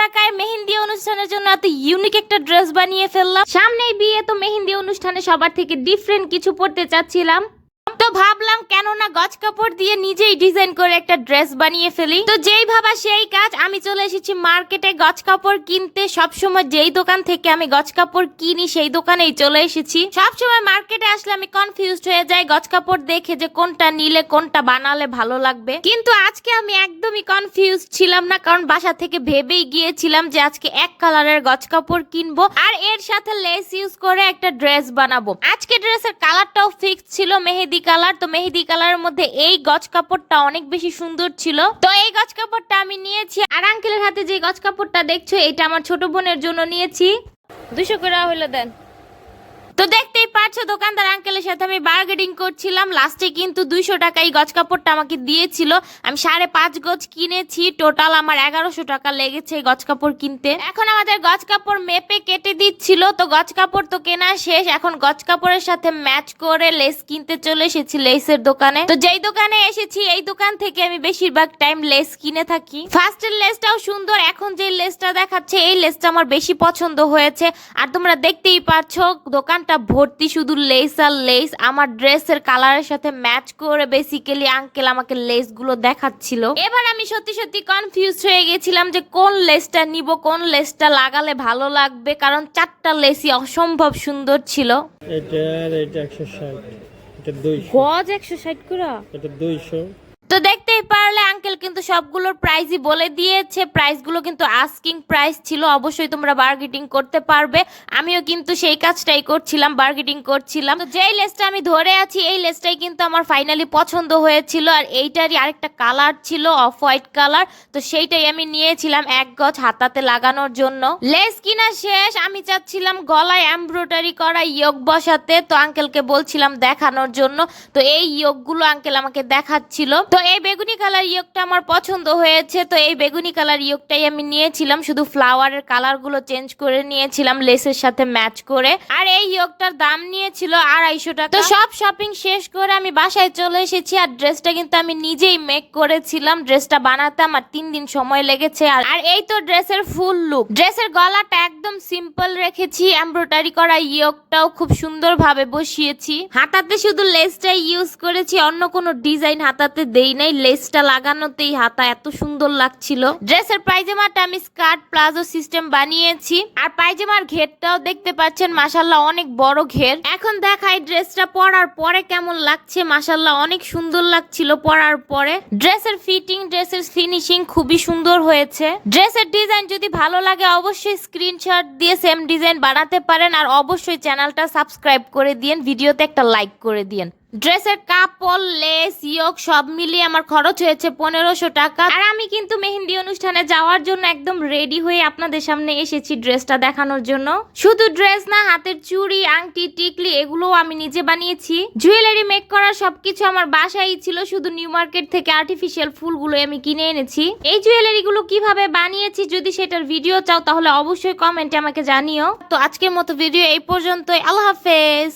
টাকায় মেহেন্দি অনুষ্ঠানের জন্য এত ইউনিক একটা ড্রেস বানিয়ে ফেললাম। সামনেই বিয়ে, তো মেহেন্দি অনুষ্ঠানে সবার থেকে ডিফারেন্ট কিছু পড়তে চাচ্ছিলাম। তো ভাবলাম কেন না গজ কাপড় দিয়ে নিজেই ডিজাইন করে একটা ড্রেস বানিয়ে ফেলি। তো যেই ভাবা সেই কাজ, আমি চলে এসেছি মার্কেটে গজ কাপড় কিনতে। সবসময় যেই দোকান থেকে আমি গজ কাপড় কিনি, সেই দোকানেই চলে এসেছি। সবসময় মার্কেটে আসলে আমি কনফিউজড হয়ে যাই, গজ কাপড় দেখে যে কোনটা নিলে, কোনটা বানালে ভালো লাগবে। কিন্তু আজকে আমি একদমই কনফিউজ ছিলাম না, কারণ বাসা থেকে ভেবেই গিয়েছিলাম যে আজকে এক কালারের গজ কাপড় কিনবো, আর এর সাথে লেস ইউজ করে একটা ড্রেস বানাবো। আজকে ড্রেসের কালারটাও ফিক্স ছিল, মেহেদি কালার, তো মেহেদি কালারের মধ্যে এই গজ কাপড়টা অনেক বেশি সুন্দর ছিল। তো এই গজ কাপড়টা আমি নিয়েছি আর আঙ্কেলের হাতে যে গজ কাপড়টা দেখছ, এটা আমার ছোট বোনের জন্য নিয়েছি। দুশো করে হলো দেন। তো দেখতেই পাচ্ছ, দোকানদার আঙ্কেলের সাথে আমি বার্গেনিং করছিলাম। লাস্টে কিন্তু দুইশো টাকা এই গজ কাপড়টা আমাকে দিয়েছিল। আমি সাড়ে পাঁচ গজ কিনেছি। টোটাল আমার এগারোশো টাকা লেগেছে এই গজ কাপড় কিনতে। এখন আমাদের গজ কাপড় মেপে কেটে দিচ্ছিল। তো গজ কাপড় তো কেনা শেষ। এখন গজ কাপড়ের সাথে ম্যাচ করে লেস কিনতে চলে এসেছি লেসের দোকানে। তো যেই দোকানে এসেছি, এই দোকান থেকে আমি বেশিরভাগ টাইম লেস কিনে থাকি। ফার্স্টের লেসটাও সুন্দর। এখন যে লেসটা দেখাচ্ছে, এই লেসটা আমার বেশি পছন্দ হয়েছে। আর তোমরা দেখতেই পাচ্ছ, দোকানটা ভর্তি শুধু লেস আর লেস আমার ড্রেসের কালারের সাথে ম্যাচ করে বেসিক্যালি আঙ্কেল আমাকে লেসগুলো দেখাচ্ছিল। এবার আমি সত্যি সত্যি কনফিউজ হয়ে গেছিলাম যে কোন লেসটা নিব কোন লেসটা লাগালে ভালো লাগবে কারণ চারটা লেসই অসম্ভব সুন্দর ছিল। এটা এটা একশো ষাট এটা দুইশো। গজ একশো ষাট করে? এটা দুইশো। তো পারলে আঙ্কেল কিন্তু সবগুলোর প্রাইসই বলে দিয়েছে। প্রাইসগুলো কিন্তু আস্কিং প্রাইস ছিল, অবশ্যই তোমরা বার্গেটিং করতে পারবে। আমিও কিন্তু সেই কাজটাই করছিলাম বার্গেটিং করছিলাম। তো যেই লেসটা আমি ধরে আছি, এই লেসটাই কিন্তু আমার ফাইনালি পছন্দ হয়েছিল। আর এইটারই আরেকটা কালার ছিল অফ হোয়াইট কালার তো সেইটাই আমি নিয়েছিলাম এক গজ হাতাতে লাগানোর জন্য। লেস কিনা শেষ, আমি চাচ্ছিলাম গলায় এমব্রয়ডারি করা ইয়োগ বসাতে। তো আঙ্কেলকে বলছিলাম দেখানোর জন্য। তো এই ইয়োগগুলো আঙ্কেল আমাকে দেখাচ্ছিল। তো এই বেগুনি কালার ইয়োগটা আমার পছন্দ হয়েছে, তো এই বেগুনি কালার ইয়োগটাই আমি নিয়েছিলাম। শুধু ফ্লাওয়ারের কালারগুলো চেঞ্জ করে নিয়েছিলাম লেসের সাথে ম্যাচ করে। আর এই ইয়োগটার দাম নিয়েছিল আড়াইশো টাকা। তো সব শপিং শেষ করে আমি বাসায় চলে এসেছি, আর ড্রেসটা কিন্তু আমি নিজেই মেক করেছিলাম। ড্রেসটা বানাতে আমার তিন দিন সময় লেগেছে। আর এই তো ড্রেসের ফুল লুক ড্রেসের গলাটা একদম সিম্পল রেখেছি এমব্রয়ডারি করা ইয়োগটাও খুব সুন্দরভাবে বসিয়েছি। হাতাতে শুধু লেসটাই ইউজ করেছি, অন্য কোনো ডিজাইন হাতাতে দেই নাই। লেসটা লাগানোতেই হাতা এত সুন্দর লাগছিল। ড্রেসের পায়জামাটা আমি স্কার্ট, প্লাজো সিস্টেম বানিয়েছি। আর পায়জামার ঘেরটাও দেখতে পাচ্ছেন মাসাল্লাহ অনেক বড় ঘের। এখন দেখাই ড্রেসটা পরার পরে কেমন লাগছে মাসাল্লাহ অনেক সুন্দর লাগছিল পরার পরে। ড্রেসের ফিটিং, ড্রেসের ফিনিশিং খুবই সুন্দর হয়েছে। ড্রেসের ডিজাইন যদি ভালো লাগে অবশ্যই স্ক্রিনশট দিয়ে সেম ডিজাইন বানাতে পারেন। আর অবশ্যই চ্যানেলটা সাবস্ক্রাইব করে দিয়েন, ভিডিওতে একটা লাইক করে দিয়েন। ড্রেসের কাপড়, লেস ইয়োগ সব মিলিয়ে আমার খরচ হয়েছে পনেরোশো টাকা। আর আমি কিন্তু মেহেন্দি অনুষ্ঠানে যাওয়ার জন্য একদম রেডি হয়ে আপনাদের সামনে এসেছি ড্রেসটা দেখানোর জন্য। শুধু ড্রেস না, হাতের চুড়ি, আংটি, টিকলি, এগুলোও আমি নিজে বানিয়েছি। জুয়েলারি মেক করা সবকিছু আমার বাসায় ছিল, শুধু নিউ মার্কেট থেকে আর্টিফিশিয়াল ফুলগুলো আমি কিনে এনেছি। এই জুয়েলারি গুলো কীভাবে বানিয়েছি যদি সেটার ভিডিও চাও, তাহলে অবশ্যই কমেন্টে আমাকে জানিও। তো আজকের মতো ভিডিও এই পর্যন্তই। আল্লাহ হাফেজ!